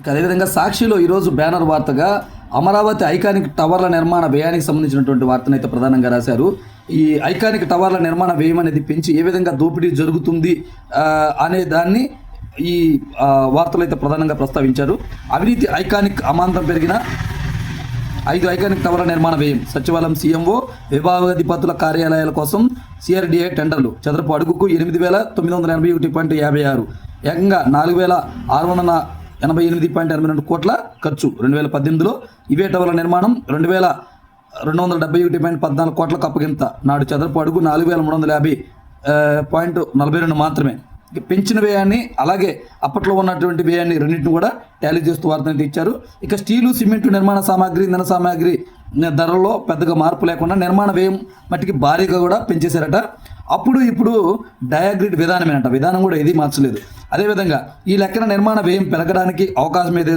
ఇక అదేవిధంగా సాక్షిలో ఈరోజు బ్యానర్ వార్తగా అమరావతి ఐకానిక్ టవర్ల నిర్మాణ వ్యయానికి సంబంధించినటువంటి వార్తను అయితే ప్రధానంగా రాశారు. ఈ ఐకానిక్ టవర్ల నిర్మాణ వ్యయం అనేది పెంచి ఏ విధంగా దోపిడీ జరుగుతుంది అనే దాన్ని ఈ వార్తలు అయితే ప్రధానంగా ప్రస్తావించారు. అవినీతి ఐకానిక్ అమాంతం పెరిగిన ఐదు ఐకానిక్ టవర్ల నిర్మాణ వ్యయం సచివాలయం సీఎంఓ విభాగాధిపతుల కార్యాలయాల కోసం సిఆర్డీఏ టెండర్లు చదరపు అడుగుకు ఎనిమిది వేల తొమ్మిది వందల ఎనభై ఒకటి పాయింట్ యాభై ఆరు ఏకంగా నాలుగు వేల ఆరు వందల ఎనభై ఎనిమిది పాయింట్ ఎనభై రెండు కోట్ల ఖర్చు. రెండు వేల పద్దెనిమిదిలో ఇవే టవర్ల నిర్మాణం రెండు వేల రెండు వందల డెబ్బై ఒకటి పాయింట్ పద్నాలుగు కోట్లకు అప్పగింత నాడు చదరపు అడుగు నాలుగు వేల మూడు వందల యాభై పాయింట్ నలభై రెండు మాత్రమే. పెంచిన వ్యయాన్ని అలాగే అప్పట్లో ఉన్నటువంటి వ్యయాన్ని రెండింటిని కూడా టాలీ చేస్తూ వార్తను ఇచ్చారు. ఇక స్టీలు సిమెంట్ నిర్మాణ సామాగ్రి ఇంధన సామాగ్రి ధరల్లో పెద్దగా మార్పు లేకుండా నిర్మాణ వ్యయం మట్టికి భారీగా కూడా పెంచేశారట. అప్పుడు ఇప్పుడు డయాగ్రిడ్ విధానమేనట. విధానం కూడా ఏది మార్చలేదు. అదేవిధంగా ఈ లెక్కన నిర్మాణ వ్యయం పెరగడానికి అవకాశం ఏది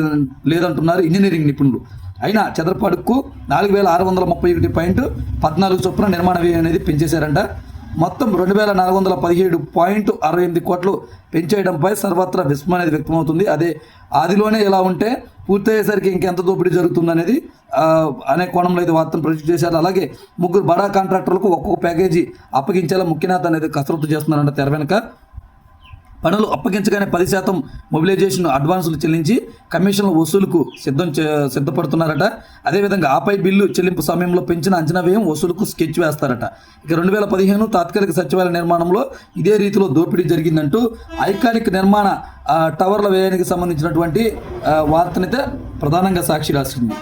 లేదంటున్నారు ఇంజనీరింగ్ నిపుణులు. అయినా చదరపాడుకు నాలుగు వేల ఆరు వందల ముప్పై ఒకటి పాయింట్ పద్నాలుగు చొప్పున నిర్మాణ వ్యయం అనేది పెంచేశారంట. మొత్తం రెండు వేల నాలుగు వందల పదిహేడు పాయింట్ అరవై ఎనిమిది కోట్లు పెంచేయడంపై సర్వత్రా విస్మయం అనేది వ్యక్తమవుతుంది. అదే ఆదిలోనే ఇలా ఉంటే పూర్తయ్యేసరికి ఇంకెంత దోపిడీ జరుగుతుంది అనేది అనే కోణంలో అయితే వార్తను ప్రొజెక్ట్ చేశారు. అలాగే ముగ్గురు బడా కాంట్రాక్టర్లకు ఒక్కొక్క ప్యాకేజీ అప్పగించేలా ముఖ్యనేత అనేది కసరత్తు చేస్తున్నారంట తెర వెనుక. పనులు అప్పగించగానే పది శాతం మొబిలైజేషన్ అడ్వాన్సులు చెల్లించి కమిషన్ల వసూలుకు సిద్ధం చే సిద్ధపడుతున్నారట. అదేవిధంగా ఆపై బిల్లు చెల్లింపు సమయంలో పెంచిన అంచనా వ్యయం వసూలుకు స్కెచ్ వేస్తారట. ఇక రెండు వేల పదిహేను తాత్కాలిక సచివాలయ నిర్మాణంలో ఇదే రీతిలో దోపిడీ జరిగిందంటూ ఐకానిక్ నిర్మాణ టవర్ల వ్యయానికి సంబంధించినటువంటి వార్తనైతే ప్రధానంగా సాక్షి రాసింది.